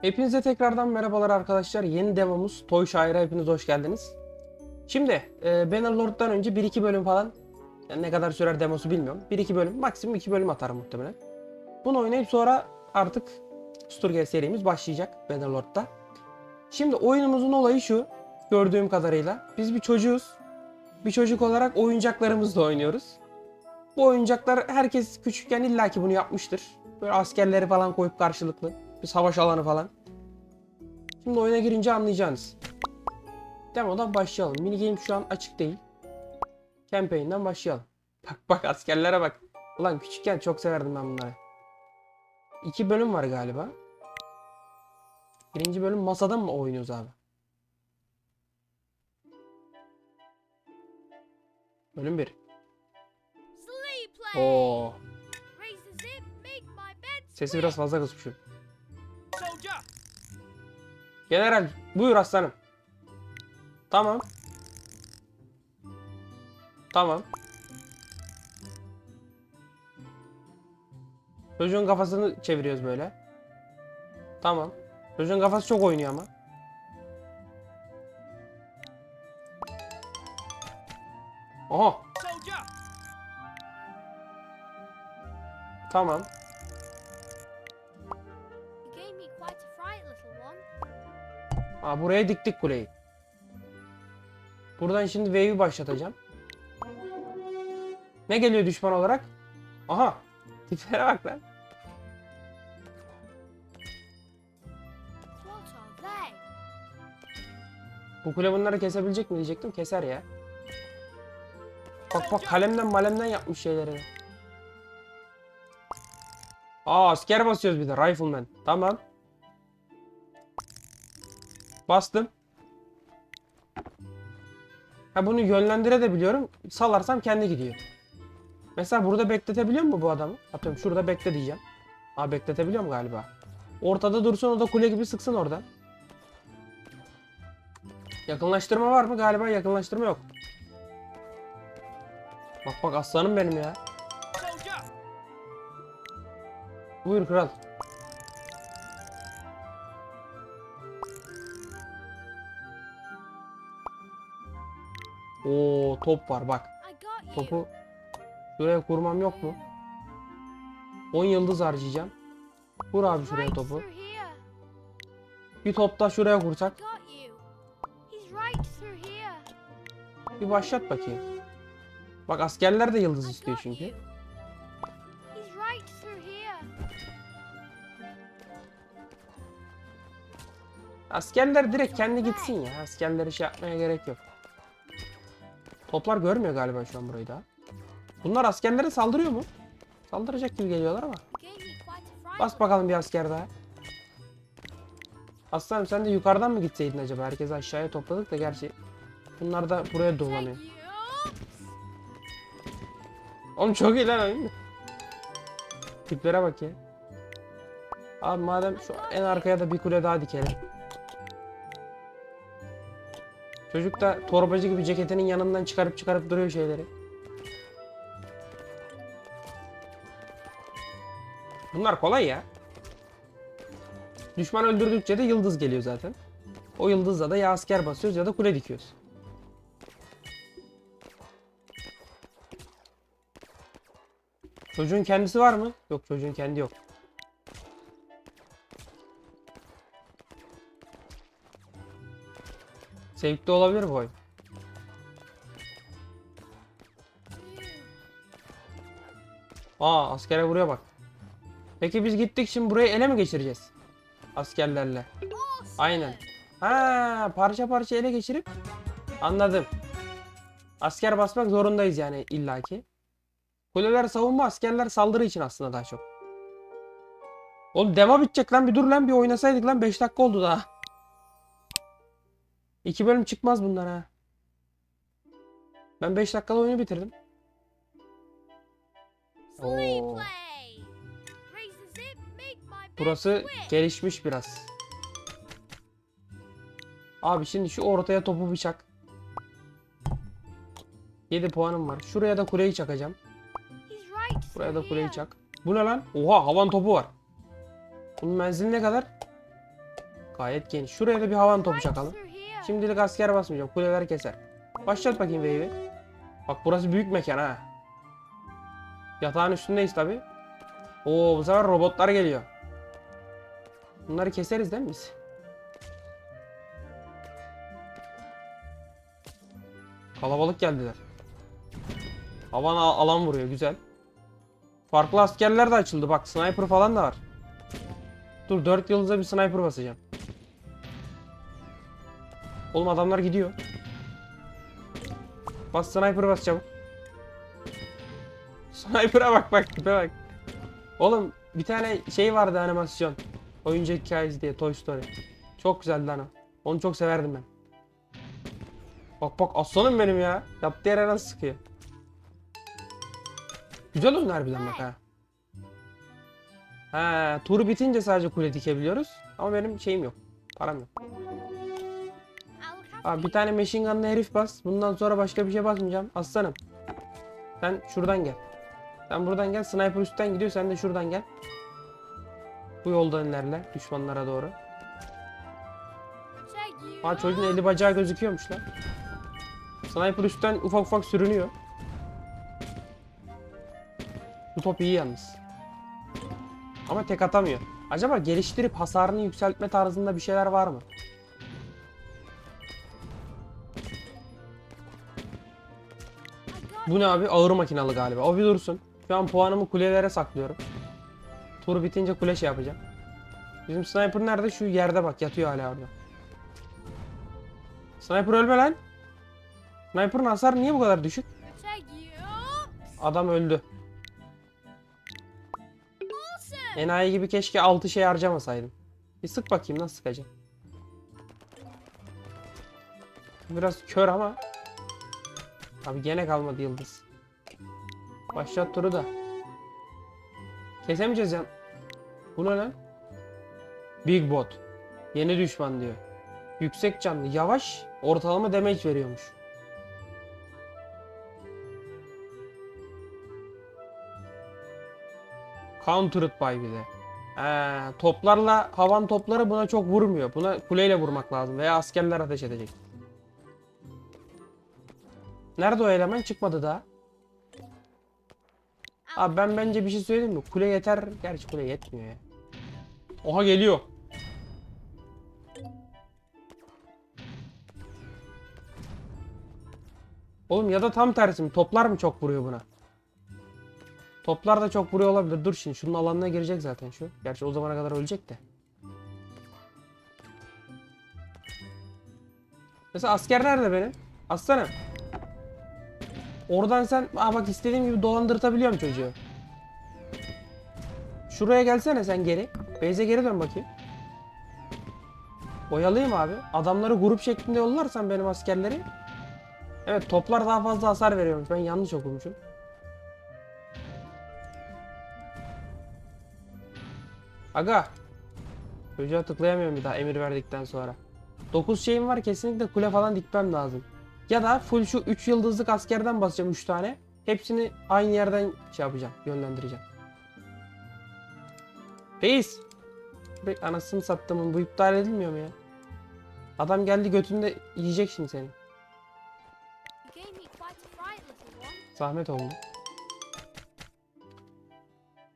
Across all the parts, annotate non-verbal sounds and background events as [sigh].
Hepinize tekrardan merhabalar arkadaşlar. Yeni devamız Toy Şair'e hepiniz hoş geldiniz. Şimdi e, Bannerlord'dan önce 1-2 bölüm falan yani ne kadar sürer demosu bilmiyorum. 1-2 bölüm maksimum 2 bölüm atarım muhtemelen. Bunu oynayıp sonra artık Sturge serimiz başlayacak Bannerlord'da. Şimdi oyunumuzun olayı şu gördüğüm kadarıyla. Biz bir çocuğuz. Bir çocuk olarak oyuncaklarımızla oynuyoruz. Bu oyuncaklar herkes küçükken illaki bunu yapmıştır. Böyle askerleri falan koyup karşılıklı. Bir savaş alanı falan. Şimdi oyuna girince anlayacaksınız. Demodan başlayalım. Minigame şu an açık değil. Campaign'den başlayalım. Bak bak askerlere bak. Ulan küçükken çok severdim ben bunları. İki bölüm var galiba. Birinci bölüm masada mı oynuyoruz abi? Bölüm 1. Sleigh play. Oo, sesi biraz fazla kısmışım. General, buyur aslanım. Tamam. Tamam. Çocuğun kafasını çeviriyoruz böyle. Tamam. Çocuğun kafası çok oynuyor ama. Oha, tamam. Aa, buraya diktik kuleyi. Buradan şimdi wave'i başlatacağım. Ne geliyor düşman olarak? Aha. Tiplere bak lan. Bu kule bunları kesebilecek mi diyecektim. Keser ya. Bak bak kalemden malemden yapmış şeyleri. Aa asker basıyoruz bir de. Rifleman. Tamam. Bastım. Ha bunu yönlendire de biliyorum. Salarsam kendi gidiyor. Mesela burada bekletebiliyor mu bu adamı? Atıyorum şurada bekle diyeceğim. Aa bekletebiliyorum galiba. Ortada dursun o da kule gibi sıksın oradan. Yakınlaştırma var mı? Galiba yakınlaştırma yok. Bak bak aslanım benim ya. Buyur kral. Oo top var bak. Topu şuraya kurmam yok mu? 10 yıldız harcayacağım. Kur abi şuraya topu. Bir top da şuraya kursak. Bir başlat bakayım. Bak askerler de yıldız istiyor çünkü. Askerler direkt kendi gitsin ya. Askerleri şey yapmaya gerek yok. Toplar görmüyor galiba şu an burayı da. Bunlar askerlere saldırıyor mu? Saldıracak gibi geliyorlar ama. Bas bakalım bir asker daha. Aslanım sen de yukarıdan mı gitseydin acaba? Herkesi aşağıya topladık da gerçi. Bunlar da buraya dolanıyor. Oğlum çok iyi lan oyun? Tiplere bak ya. Abi madem şu en arkaya da bir kule daha dikelim. Çocuk da torbacı gibi ceketinin yanından çıkarıp çıkarıp duruyor şeyleri. Bunlar kolay ya. Düşman öldürdükçe de yıldız geliyor zaten. O yıldızla da ya asker basıyoruz ya da kule dikiyoruz. Çocuğun kendisi var mı? Yok çocuğun kendi yok. Sevkli olabilir bu oyun. Aa askere vuruyor bak. Peki biz gittik şimdi burayı ele mi geçireceğiz? Askerlerle. Aynen. Ha parça parça ele geçirip anladım. Asker basmak zorundayız yani illaki. Kuleler savunma, askerler saldırı için aslında daha çok. Oğlum demo bitecek lan bir dur lan bir oynasaydık lan 5 dakika oldu daha. 2 bölüm çıkmaz bunlar ha. Ben 5 dakikada oyunu bitirdim. Oo. Burası gelişmiş biraz. Abi şimdi şu ortaya topu bir çak. 7 puanım var. Şuraya da kuleyi çakacağım. Buraya da kuleyi çak. Bu ne lan? Oha havan topu var. Bunun menzili ne kadar? Gayet geniş. Şuraya da bir havan topu çakalım. Şimdilik asker basmayacağım. Kuleler keser. Başlat bakayım wave'i. Bak burası büyük mekan ha. Yatağın üstündeyiz tabi. Oo bu sefer robotlar geliyor. Bunları keseriz değil mi biz? Kalabalık geldiler. Havan al- alan vuruyor güzel. Farklı askerler de açıldı. Bak sniper falan da var. Dur 4 yıldıza bir sniper basacağım. Oğlum adamlar gidiyor. Bas sniper bas çabuk. Sniper'a bak bak tipe bak. Oğlum bir tane şey vardı animasyon. Oyuncak hikayesi diye Toy Story. Çok güzeldi lan o. Onu çok severdim ben. Bak bak aslanım benim ya. Yaptığı yere nasıl sıkıyor. Güzel oyun harbiden bak ha. Ha, turu bitince sadece kule dikebiliyoruz. Ama benim şeyim yok. Param yok. Abi bir tane machine gun'la herif bas. Bundan sonra başka bir şey basmayacağım. Aslanım. Sen şuradan gel. Sen buradan gel. Sniper üstten gidiyor. Sen de şuradan gel. Bu yoldan ilerle. Düşmanlara doğru. Aa çocuğun eli bacağı gözüküyormuş lan. Sniper üstten ufak ufak sürünüyor. Bu top iyi yalnız. Ama tek atamıyor. Acaba geliştirip hasarını yükseltme tarzında bir şeyler var mı? Bu ne abi? Ağır makinalı galiba. O bir dursun. Şu an puanımı kulelere saklıyorum. Tur bitince kule şey yapacağım. Bizim sniper nerede? Şu yerde bak. Yatıyor hala orada. Sniper ölme lan. Sniper'ın hasarı niye bu kadar düşük? Adam öldü. Enayi gibi keşke 6 şey harcamasaydım. Bir sık bakayım nasıl sıkacağım. Biraz kör ama. Abi gene kalmadı yıldız. Başlat turu da. Kesemeyeceğiz ya. Bu ne lan? Big bot. Yeni düşman diyor. Yüksek canlı, yavaş, ortalama damage veriyormuş. Countered by bir de. Ee, toplarla havan topları buna çok vurmuyor. Buna kuleyle vurmak lazım veya askerler ateş edecek. Nerede o eleman? Çıkmadı daha. Abi ben bence bir şey söyleyeyim mi? Kule yeter. Gerçi kule yetmiyor ya. Oha geliyor. Oğlum ya da tam tersi mi? Toplar mı çok vuruyor buna? Toplar da çok vuruyor olabilir. Dur şimdi şunun alanına girecek zaten şu. Gerçi o zamana kadar ölecek de. Mesela asker nerede benim? Aslanım. Oradan sen Aa bak istediğim gibi dolandırtabiliyorum çocuğu. Şuraya gelsene sen geri. Beyze geri dön bakayım. Oyalayayım abi. Adamları grup şeklinde yollarsan benim askerleri. Evet toplar daha fazla hasar veriyormuş. Ben yanlış okumuşum. Aga. Çocuğa tıklayamıyorum bir daha emir verdikten sonra. 9 şeyim var kesinlikle kule falan dikmem lazım. Ya da full şu 3 yıldızlık askerden basacağım 3 tane. Hepsini aynı yerden şey yapacağım, yönlendireceğim. Reis. Be anasını sattımın bu iptal edilmiyor mu ya? Adam geldi götünde yiyecek şimdi seni. Zahmet oldu.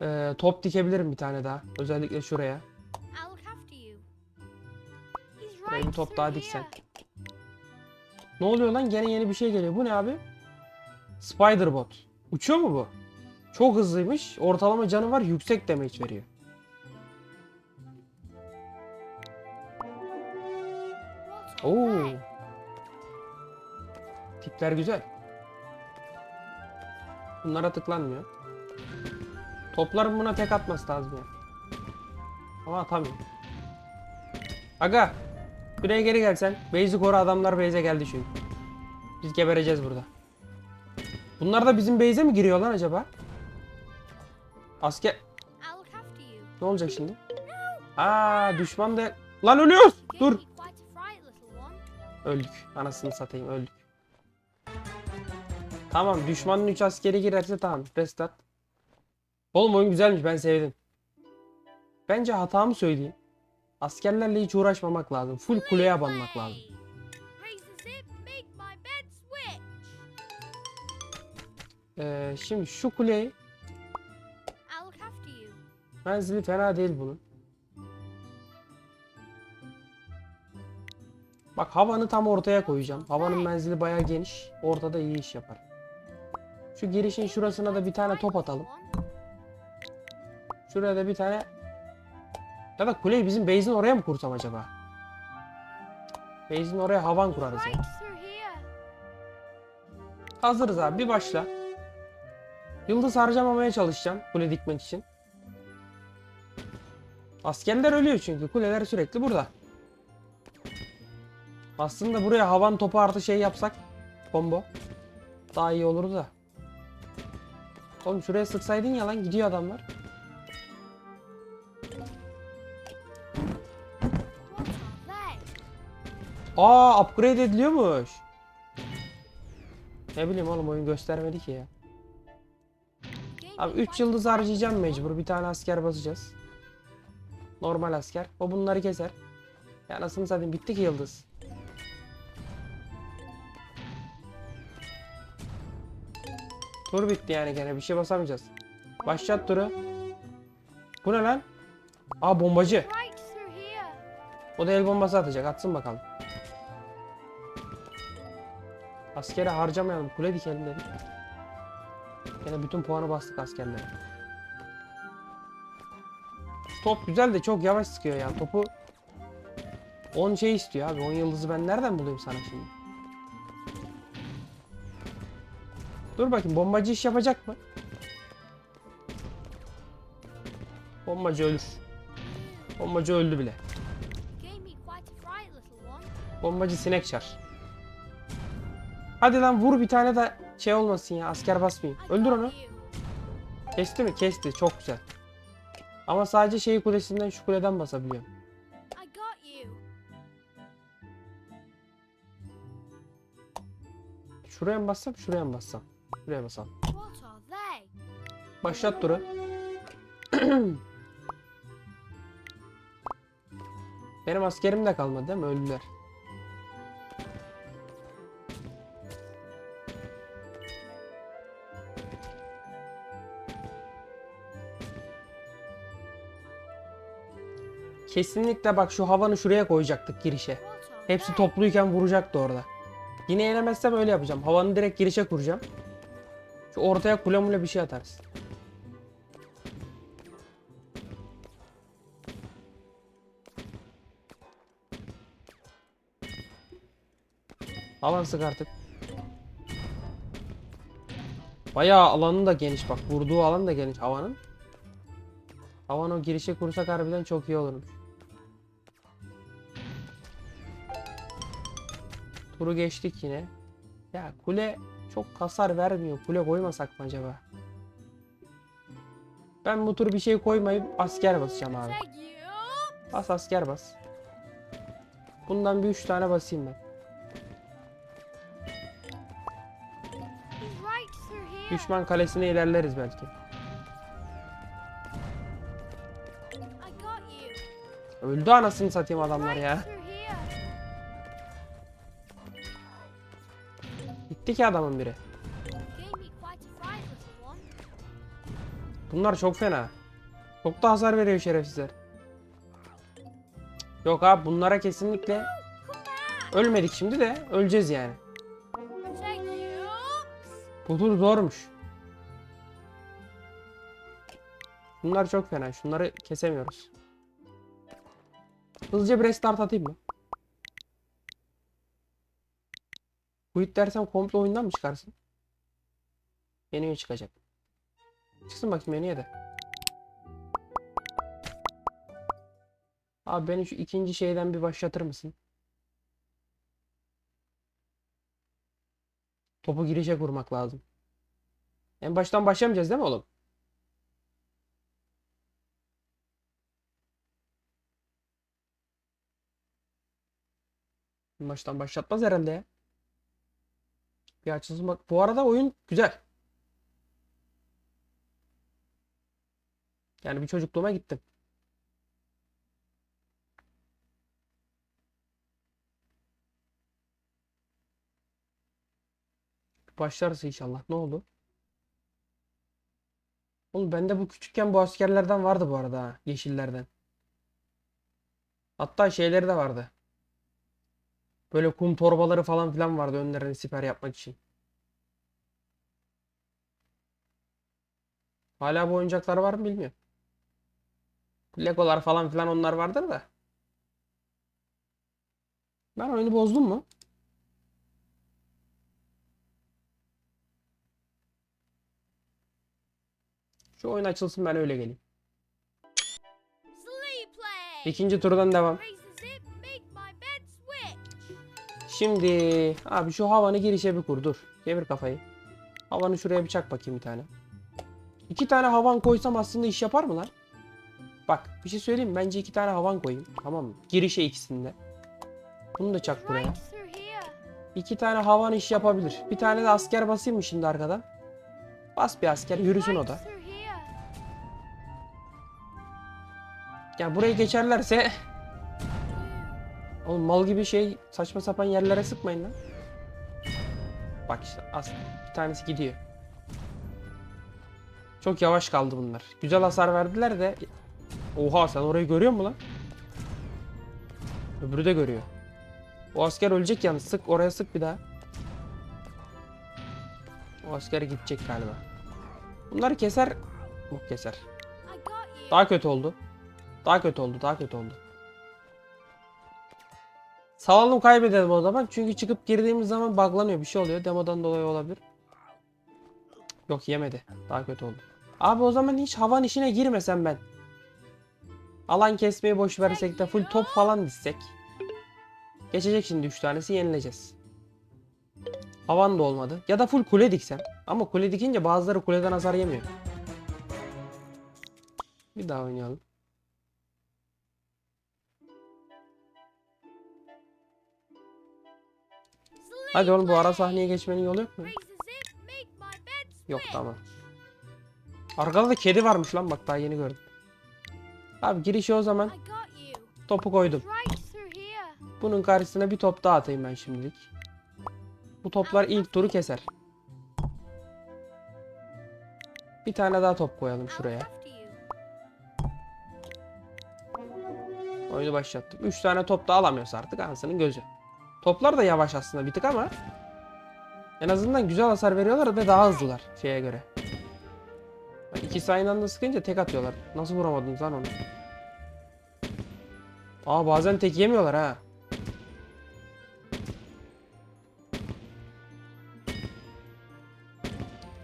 Ee, top dikebilirim bir tane daha. Özellikle şuraya. Buraya bir top daha diksen. Ne oluyor lan? Gene yeni bir şey geliyor. Bu ne abi? Spiderbot. Uçuyor mu bu? Çok hızlıymış. Ortalama canı var. Yüksek damage veriyor. Oo. Tipler güzel. Bunlara tıklanmıyor. Topların buna tek atması lazım. Ama atamıyor. Aga. Buraya geri gelsen. Base'i koru adamlar base'e geldi çünkü. Biz gebereceğiz burada. Bunlar da bizim base'e mi giriyor lan acaba? Asker... Ne olacak şimdi? Aa düşman da... Lan ölüyoruz! Dur! Öldük. Anasını satayım öldük. Tamam düşmanın 3 askeri girerse tamam. Restart. Oğlum oyun güzelmiş ben sevdim. Bence hatamı söyleyeyim. Askerlerle hiç uğraşmamak lazım. Full kuleye abanmak lazım. Ee, şimdi şu kuleyi menzili fena değil bunun. Bak havanı tam ortaya koyacağım. Havanın menzili bayağı geniş. Ortada iyi iş yapar. Şu girişin şurasına da bir tane top atalım. Şuraya da bir tane ya da kuleyi bizim base'in oraya mı kursam acaba? Base'in oraya havan kurarız ya. Hazırız abi bir başla. Yıldız harcamamaya çalışacağım kule dikmek için. Askerler ölüyor çünkü kuleler sürekli burada. Aslında buraya havan topu artı şey yapsak combo daha iyi olurdu da. Oğlum şuraya sıksaydın ya lan gidiyor adamlar. Aa upgrade ediliyormuş. Ne bileyim oğlum oyun göstermedi ki ya. Abi me 3 quite yıldız harcayacağım mecbur. Bir tane asker basacağız. Normal asker. O bunları keser. Ya nasıl satayım bitti ki yıldız. Tur bitti yani gene bir şey basamayacağız. Başlat turu. Bu ne lan? Aa bombacı. O da el bombası atacak. Atsın bakalım. Askere harcamayalım. Kule dikelim dedik. Yine bütün puanı bastık askerlere. Top güzel de çok yavaş sıkıyor ya. Topu 10 şey istiyor abi. 10 yıldızı ben nereden bulayım sana şimdi? Dur bakayım bombacı iş yapacak mı? Bombacı ölür. Bombacı öldü bile. Bombacı sinek çar. Hadi lan vur bir tane de şey olmasın ya asker basmayayım. Öldür onu. Kesti mi? Kesti. Çok güzel. Ama sadece şey kulesinden şu kuleden basabiliyorum. Şuraya mı bassam? Şuraya mı bassam? Şuraya they? Başlat turu. [clears throat] Benim askerim de kalmadı değil mi? Öldüler. Kesinlikle bak şu havanı şuraya koyacaktık girişe. Hepsi topluyken vuracaktı orada. Yine yenemezsem öyle yapacağım. Havanı direkt girişe kuracağım. Şu ortaya kule mule bir şey atarız. Havan sık artık. Bayağı alanı da geniş bak. Vurduğu alan da geniş havanın. Havan o girişe kursak harbiden çok iyi olurmuş. Turu geçtik yine. Ya kule çok hasar vermiyor. Kule koymasak mı acaba? Ben bu tur bir şey koymayıp asker basacağım abi. Bas asker bas. Bundan bir üç tane basayım ben. Düşman kalesine ilerleriz belki. Öldü anasını satayım adamlar ya. Gitti ki adamın biri. Bunlar çok fena. Çok da hasar veriyor şerefsizler. Yok abi bunlara kesinlikle ölmedik şimdi de öleceğiz yani. Bu tur zormuş. Bunlar çok fena. Şunları kesemiyoruz. Hızlıca bir restart atayım mı? Quit dersem komple oyundan mı çıkarsın? Menüye çıkacak. Çıksın bakayım menüye de. Abi beni şu ikinci şeyden bir başlatır mısın? Topu girişe kurmak lazım. En baştan başlamayacağız değil mi oğlum? En baştan başlatmaz herhalde ya. Bir açılsın bak. Bu arada oyun güzel. Yani bir çocukluğuma gittim. Başlarız inşallah. Ne oldu? Oğlum bende bu küçükken bu askerlerden vardı bu arada. Yeşillerden. Hatta şeyleri de vardı. Böyle kum torbaları falan filan vardı önlerine siper yapmak için. Hala bu oyuncaklar var mı bilmiyorum. Legolar falan filan onlar vardır da. Ben oyunu bozdum mu? Şu oyun açılsın ben öyle geleyim. İkinci turdan devam. Şimdi abi şu havanı girişe bir kur dur. Çevir kafayı. Havanı şuraya bir çak bakayım bir tane. İki tane havan koysam aslında iş yapar mı lan? Bak bir şey söyleyeyim? Bence iki tane havan koyayım. Tamam mı? Girişe ikisinde. Bunu da çak buraya. İki tane havan iş yapabilir. Bir tane de asker basayım mı şimdi arkadan? Bas bir asker yürüsün o da. Right through here. Ya burayı geçerlerse Oğlum mal gibi şey saçma sapan yerlere sıkmayın lan. Bak işte as bir tanesi gidiyor. Çok yavaş kaldı bunlar. Güzel hasar verdiler de Oha sen orayı görüyor musun lan? Öbürü de görüyor. O asker ölecek yalnız. Sık oraya sık bir daha. O asker gidecek galiba. Bunları keser. Yok keser. Daha kötü oldu. Daha kötü oldu. Daha kötü oldu. Salalım kaybedelim o zaman. Çünkü çıkıp girdiğimiz zaman buglanıyor. Bir şey oluyor. Demodan dolayı olabilir. Yok yemedi. Daha kötü oldu. Abi o zaman hiç havan işine girmesem ben. Alan kesmeyi boş versek de full top falan dizsek. Geçecek şimdi 3 tanesi yenileceğiz. Havan da olmadı. Ya da full kule diksem. Ama kule dikince bazıları kuleden hasar yemiyor. Bir daha oynayalım. Hadi oğlum bu ara sahneye geçmenin yolu yok mu? Yok tamam. Arkada da kedi varmış lan bak daha yeni gördüm. Abi girişi o zaman topu koydum. Bunun karşısına bir top daha atayım ben şimdilik. Bu toplar ilk turu keser. Bir tane daha top koyalım şuraya. Oyunu başlattık. 3 tane top da alamıyorsa artık anasının gözü. Toplar da yavaş aslında bir tık ama en azından güzel hasar veriyorlar ve daha hızlılar şeye göre. Bak İkisi aynı anda sıkınca tek atıyorlar. Nasıl vuramadınız lan onu? Aa bazen tek yemiyorlar ha.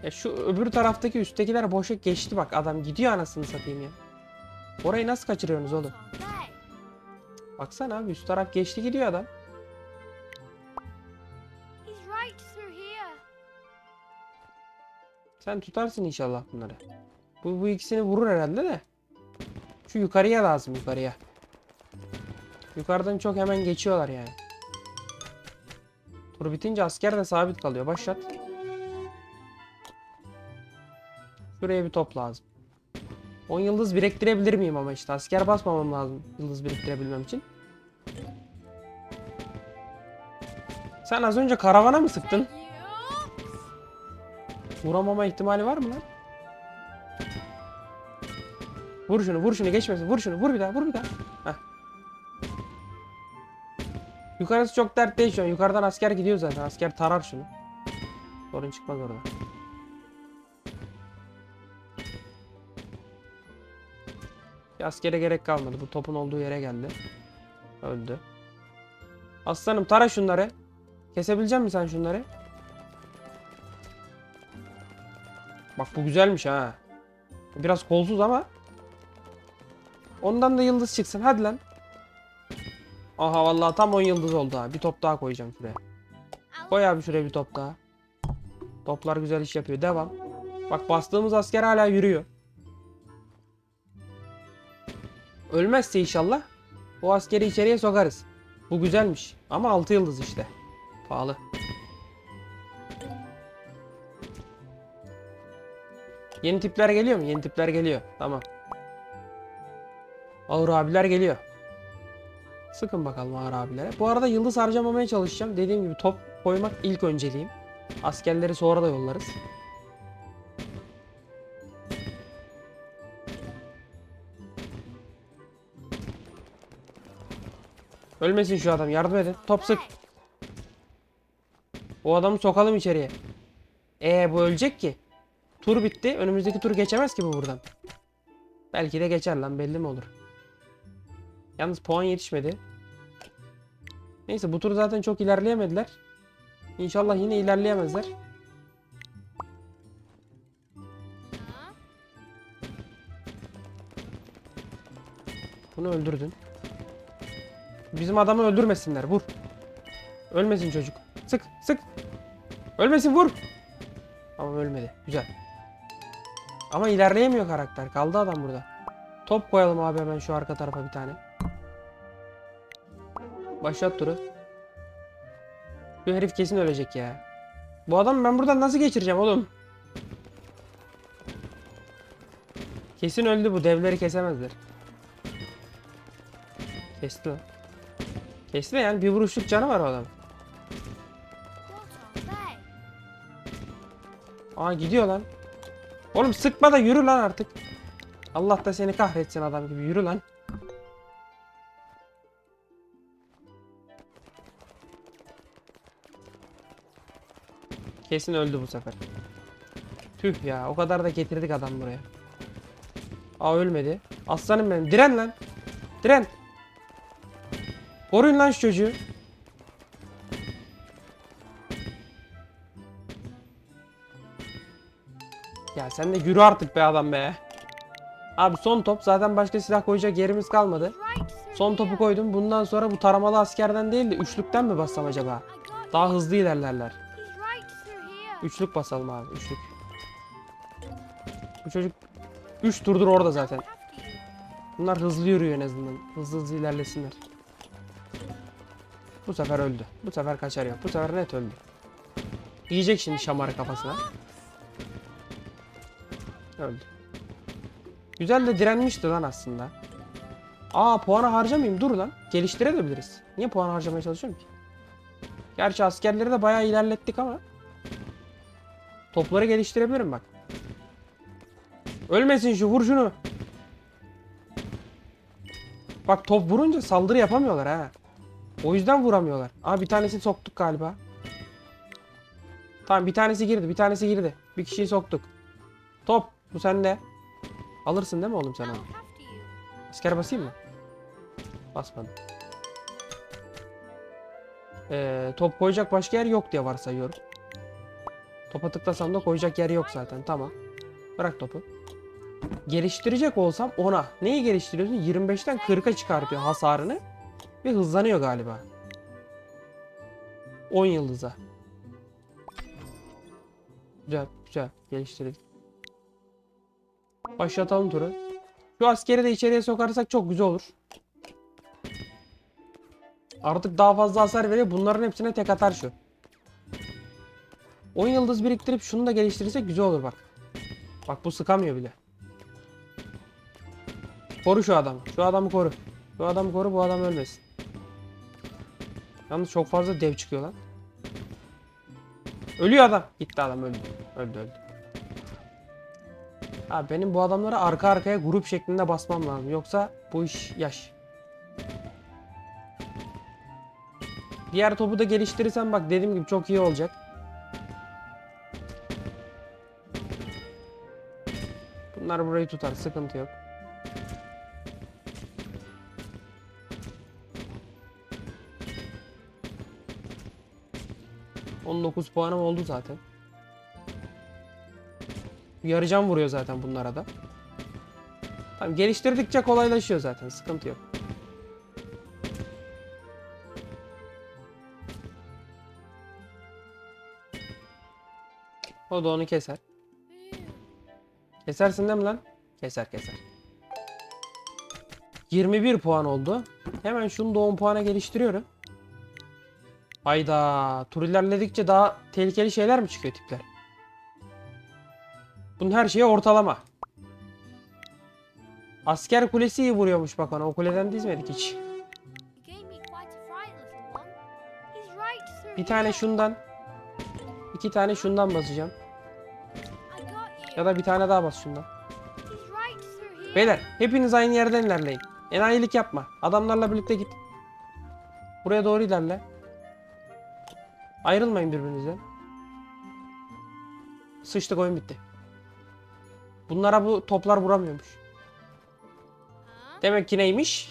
Ya şu öbür taraftaki üsttekiler boşa geçti bak adam gidiyor anasını satayım ya. Orayı nasıl kaçırıyorsunuz oğlum? Baksana abi üst taraf geçti gidiyor adam. Sen tutarsın inşallah bunları. Bu, bu ikisini vurur herhalde de. Şu yukarıya lazım yukarıya. Yukarıdan çok hemen geçiyorlar yani. Tur bitince asker de sabit kalıyor. Başlat. Şuraya bir top lazım. 10 yıldız biriktirebilir miyim ama işte asker basmamam lazım yıldız biriktirebilmem için. Sen az önce karavana mı sıktın? Vuramama ihtimali var mı lan? Vur şunu, vur şunu geçmesin. Vur şunu, vur bir daha, vur bir daha. Heh. Yukarısı çok dert değil şu an. Yukarıdan asker gidiyor zaten. Asker tarar şunu. Sorun çıkmaz orada. Bir askere gerek kalmadı. Bu topun olduğu yere geldi. Öldü. Aslanım tara şunları. Kesebilecek misin sen şunları? Bak bu güzelmiş ha. Biraz kolsuz ama. Ondan da yıldız çıksın. Hadi lan. Aha vallahi tam 10 yıldız oldu ha. Bir top daha koyacağım şuraya. Koy abi şuraya bir top daha. Toplar güzel iş yapıyor. Devam. Bak bastığımız asker hala yürüyor. Ölmezse inşallah o askeri içeriye sokarız. Bu güzelmiş. Ama 6 yıldız işte. Pahalı. Yeni tipler geliyor mu? Yeni tipler geliyor. Tamam. Ağır abiler geliyor. Sıkın bakalım ağır abilere. Bu arada yıldız harcamamaya çalışacağım. Dediğim gibi top koymak ilk önceliğim. Askerleri sonra da yollarız. Ölmesin şu adam. Yardım edin. Top sık. O adamı sokalım içeriye. Ee bu ölecek ki. Tur bitti. Önümüzdeki tur geçemez ki bu buradan. Belki de geçer lan belli mi olur. Yalnız puan yetişmedi. Neyse bu tur zaten çok ilerleyemediler. İnşallah yine ilerleyemezler. Bunu öldürdün. Bizim adamı öldürmesinler. Vur. Ölmesin çocuk. Sık sık. Ölmesin vur. Ama ölmedi. Güzel. Ama ilerleyemiyor karakter. Kaldı adam burada. Top koyalım abi hemen şu arka tarafa bir tane. Başlat turu. Bu herif kesin ölecek ya. Bu adam ben buradan nasıl geçireceğim oğlum? Kesin öldü bu. Devleri kesemezler. Kesti lan. Kesti de yani bir vuruşluk canı var o adam. Aa gidiyor lan. Oğlum sıkma da yürü lan artık. Allah da seni kahretsin adam gibi yürü lan. Kesin öldü bu sefer. Tüh ya o kadar da getirdik adam buraya. Aa ölmedi. Aslanım benim. Diren lan. Diren. Koruyun lan şu çocuğu. Sen de yürü artık be adam be. Abi son top. Zaten başka silah koyacak yerimiz kalmadı. Son topu koydum. Bundan sonra bu taramalı askerden değil de üçlükten mi bassam acaba? Daha hızlı ilerlerler. Üçlük basalım abi. Üçlük. Bu çocuk 3 turdur orada zaten. Bunlar hızlı yürüyor en azından. Hızlı hızlı ilerlesinler. Bu sefer öldü. Bu sefer kaçar yok. Bu sefer net öldü. Yiyecek şimdi şamarı kafasına. Öldü. Güzel de direnmişti lan aslında. Aa puanı harcamayayım dur lan. Geliştirebiliriz. Niye puan harcamaya çalışıyorum ki? Gerçi askerleri de bayağı ilerlettik ama. Topları geliştirebilirim bak. Ölmesin şu vur şunu. Bak top vurunca saldırı yapamıyorlar ha. O yüzden vuramıyorlar. Aa bir tanesini soktuk galiba. Tamam bir tanesi girdi bir tanesi girdi. Bir kişiyi soktuk. Top bu sende. Alırsın değil mi oğlum sen onu? Asker basayım mı? Basmadım. Ee, top koyacak başka yer yok diye varsayıyorum. Topa tıklasam da koyacak yer yok zaten. Tamam. Bırak topu. Geliştirecek olsam ona. Neyi geliştiriyorsun? 25'ten 40'a çıkartıyor hasarını. Ve hızlanıyor galiba. 10 yıldıza. Güzel, güzel. Geliştirdik. Başlatalım turu. Şu askeri de içeriye sokarsak çok güzel olur. Artık daha fazla hasar veriyor. Bunların hepsine tek atar şu. 10 yıldız biriktirip şunu da geliştirirsek güzel olur bak. Bak bu sıkamıyor bile. Koru şu adamı. Şu adamı koru. Şu adamı koru bu adam ölmesin. Yalnız çok fazla dev çıkıyor lan. Ölüyor adam. Gitti adam öldü. Öldü öldü. Abi benim bu adamlara arka arkaya grup şeklinde basmam lazım. Yoksa bu iş yaş. Diğer topu da geliştirirsem bak dediğim gibi çok iyi olacak. Bunlar burayı tutar. Sıkıntı yok. ...19 puanım oldu zaten. Yarıcan vuruyor zaten bunlara da. Tamam geliştirdikçe kolaylaşıyor zaten. Sıkıntı yok. O da onu keser. Kesersin değil mi lan? Keser keser. 21 puan oldu. Hemen şunu da 10 puana geliştiriyorum. Hayda. Tur ilerledikçe daha tehlikeli şeyler mi çıkıyor tipler? Bunun her şeyi ortalama. Asker kulesi iyi vuruyormuş bak ona. O kuleden dizmedik hiç. Bir tane şundan. İki tane şundan basacağım. Ya da bir tane daha bas şundan. Beyler hepiniz aynı yerden ilerleyin. Enayilik yapma. Adamlarla birlikte git. Buraya doğru ilerle. Ayrılmayın birbirinizden. Sıçtık oyun bitti. Bunlara bu toplar vuramıyormuş. Demek ki neymiş?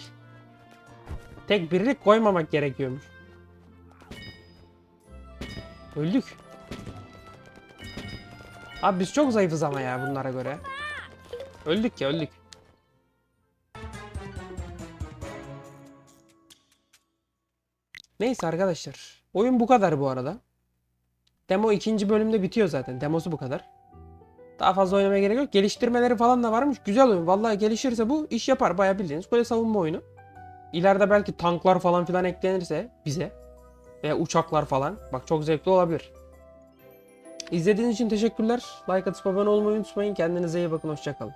Tek birlik koymamak gerekiyormuş. Öldük. Abi biz çok zayıfız ama ya bunlara göre. Öldük ya öldük. Neyse arkadaşlar. Oyun bu kadar bu arada. Demo ikinci bölümde bitiyor zaten. Demosu bu kadar. Daha fazla oynamaya gerek yok. Geliştirmeleri falan da varmış. Güzel oyun. Vallahi gelişirse bu iş yapar. Bayağı bildiğiniz kule savunma oyunu. İleride belki tanklar falan filan eklenirse bize veya uçaklar falan. Bak çok zevkli olabilir. İzlediğiniz için teşekkürler. Like atıp abone olmayı unutmayın. Kendinize iyi bakın. Hoşçakalın.